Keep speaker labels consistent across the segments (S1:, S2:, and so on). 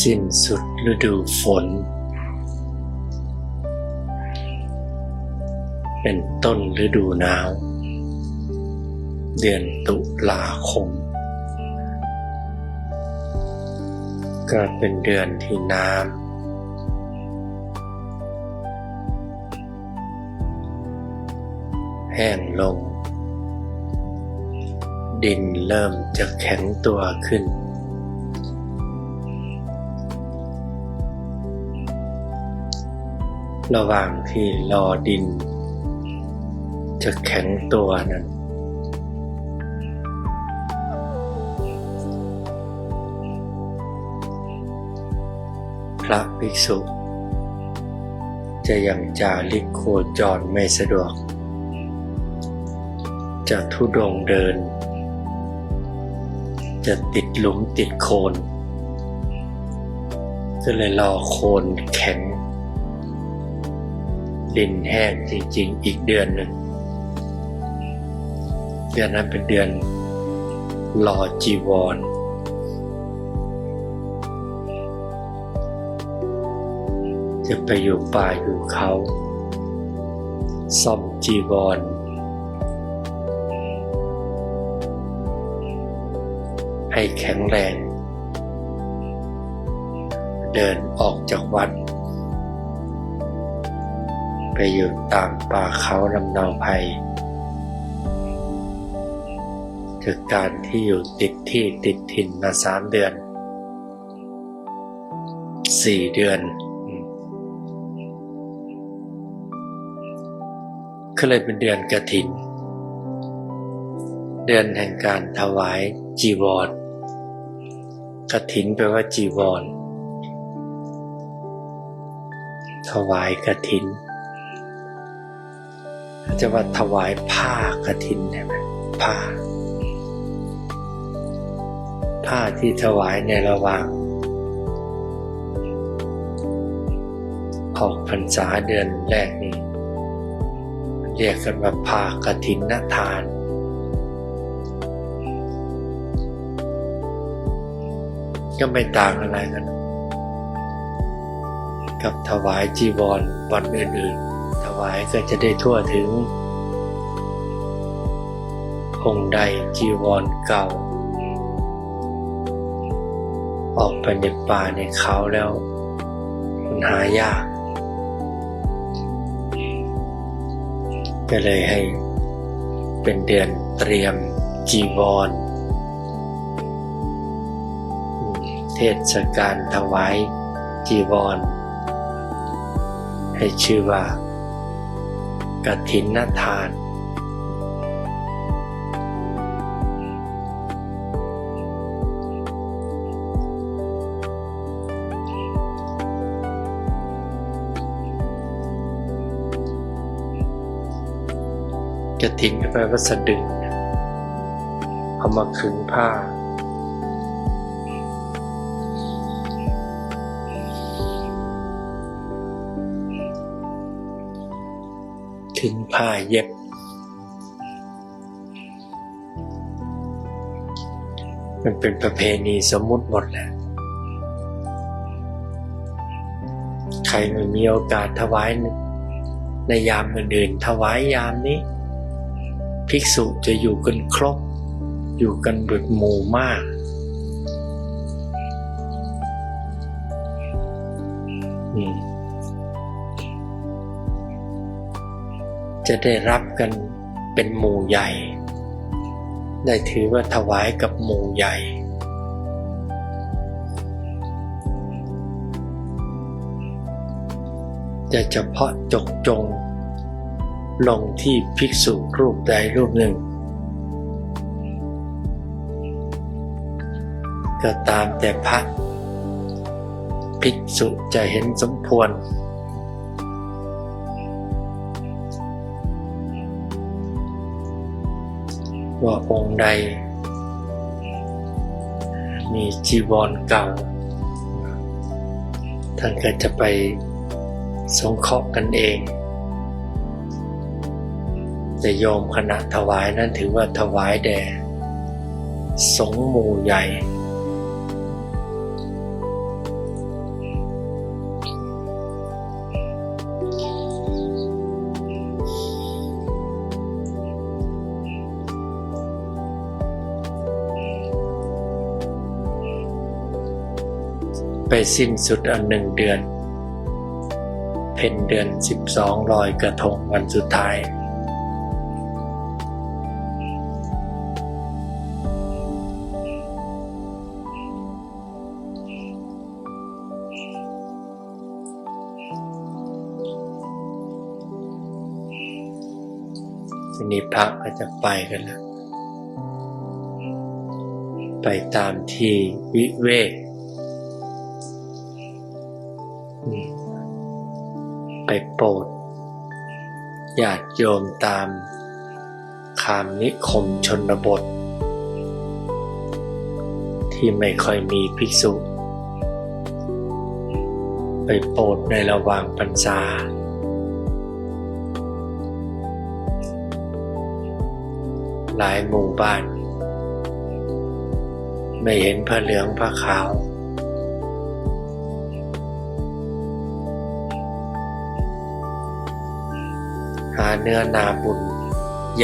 S1: สิ้นสุดฤดูฝน เป็นต้นฤดูหนาว เดือนตุลาคม ก็เป็นเดือนที่น้ำแห้งลง ดินเริ่มจะแข็งตัวขึ้น ระหว่างที่รอดิน จะแข็งตัวนั้น พระภิกษุ จะยังจาริกโคจรไม่สะดวก จะทุดงเดิน จะติดหลุมติดโคนก็เลยรอโคนแข็ง ดินแห้งจริงๆ อีกเดือนหนึ่งเดือนนั้นเป็นเดือนรอจีวร จะไปอยู่ป่าอยู่เขาซ่อมจีวรให้แข็งแรง เดินออกจากวัด ไปอยู่ตามป่าเขาลำเนาภัยจากการที่อยู่ติดที่ติดถิ่นมาสามเดือนสี่เดือน ก็เลยเป็นเดือนกระถิน เดือนแห่งการถวายจีวรกระถินแปลว่าจีวรถวายกระถิน จะว่าถวายผ้ากระถินใช่ไหมผ้า ผ้าที่ถวายในระหว่าง ออกพรรษาเดือนแรกนี้ เรียกกันว่าผ้ากระถินนทาน ก็ไม่ต่างอะไรกัน กับถวายจีวรวันอื่นๆ ถวายก็จะได้ทั่วถึง องค์ใดจีวรเก่า ออกไปในป่าในเขาแล้ว มันหายาก ก็เลยให้เป็นเดือนเตรียมจีวร เทศกาลถวายจีวรให้ชื่อว่า กฐินนทาน กฐินก็แปลว่าสะดึงเอามาขึงผ้า ถึงผ้าเย็บ มันเป็นประเพณีสมมุติหมดแหละใครไม่มีโอกาสถวายในยามอื่นๆถวายยามนี้ ภิกษุจะอยู่กันครบ อยู่กันแบบหมู่มากอืม จะได้รับกันเป็นหมู่ใหญ่ ได้ถือว่าถวายกับหมู่ใหญ่ จะเฉพาะจกจง ลงที่ภิกษุรูปใดรูปหนึ่ง ก็ตามแต่พระภิกษุจะเห็นสมควร ว่าองค์ใด มีจีวรเก่า ท่านก็จะไปสงเคราะห์กันเอง แต่โยมขณะถวายนั้นถือว่าถวายแด่สงหมู่ใหญ่ ไปสิ้นสุดอันหนึ่งเดือน เพ็นเดือนสิบสองลอยกระทงวันสุดท้าย ทีนี้พระก็จะไปกันแล้ว ไปตามที่วิเวก โปรดญาติโยมตามคามนิคมชนบท ที่ไม่ค่อยมีภิกษุ ไปโปรดในระหว่างพรรษา หลายหมู่บ้าน ไม่เห็นผ้าเหลืองผ้าขาว หาเนื้อนาบุญ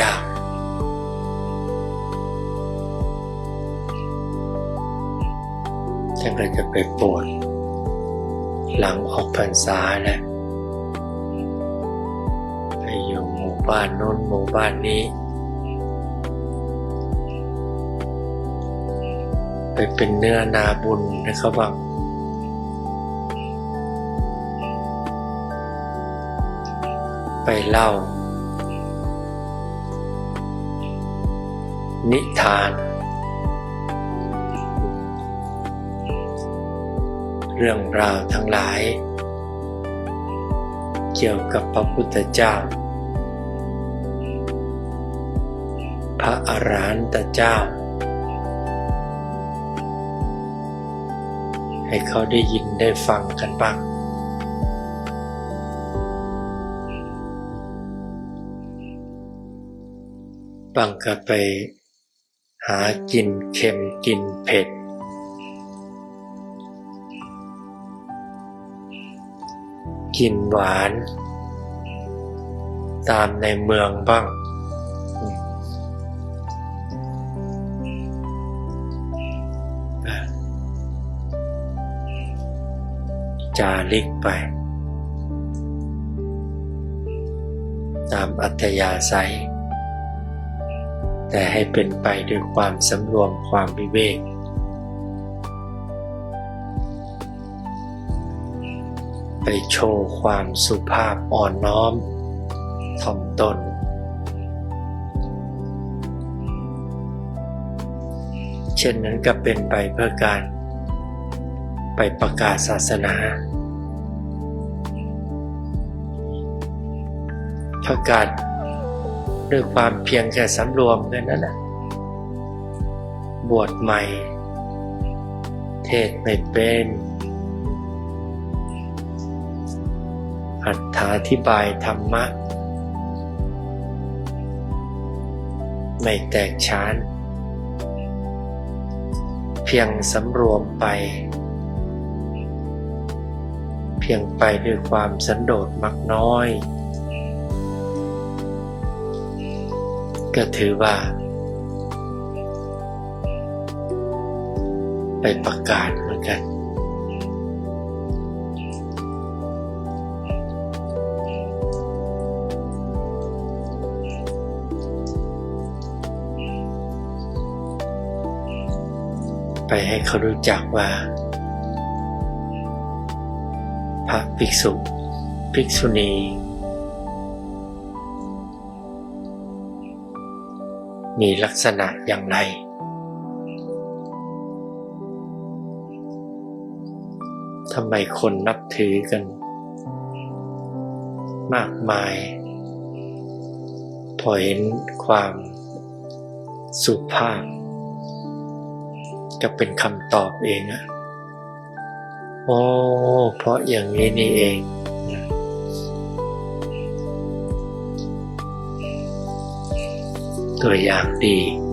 S1: ยากฉันก็จะไปโปรดหลังออกพรรษาแหละไปอยู่หมู่บ้านโน้นหมู่บ้านนี้ ไปเป็นเนื้อนาบุญนะครับว่า ไปเล่า นิทาน เรื่องราวทั้งหลาย เกี่ยวกับพระพุทธเจ้า พระอรหันตเจ้า ให้เขาได้ยินได้ฟังกันบ้าง บางก็ไปหากินเค็มกินเผ็ด กินหวาน ตามในเมืองบ้าง จาริกไป ตามอัธยาศัย แต่ให้เป็นไปด้วยความสำรวมความวิเวกไปโชว์ความสุภาพอ่อนน้อมถ่อมตน เช่นนั้นก็เป็นไปเพื่อการ ไปประกาศศาสนา ประกาศ ด้วยความเพียงแค่สำรวมแค่นั้นแหละบวชใหม่ เทศไม่เป็นอัถาธิบายธรรมะ ไม่แตกฉาน เพียงสำรวมไป เพียงไปด้วยความสันโดษมักน้อย ก็ถือว่า ไปประกาศเหมือนกัน ไปให้เขารู้จักว่า พระภิกษุ ภิกษุณี มีลักษณะอย่างไร ทำไมคนนับถือกัน มากมาย พอเห็นความสุภาพ จะเป็นคำตอบเองอะโอ้ เพราะอย่างนี้นี่เอง ตัวอย่างดี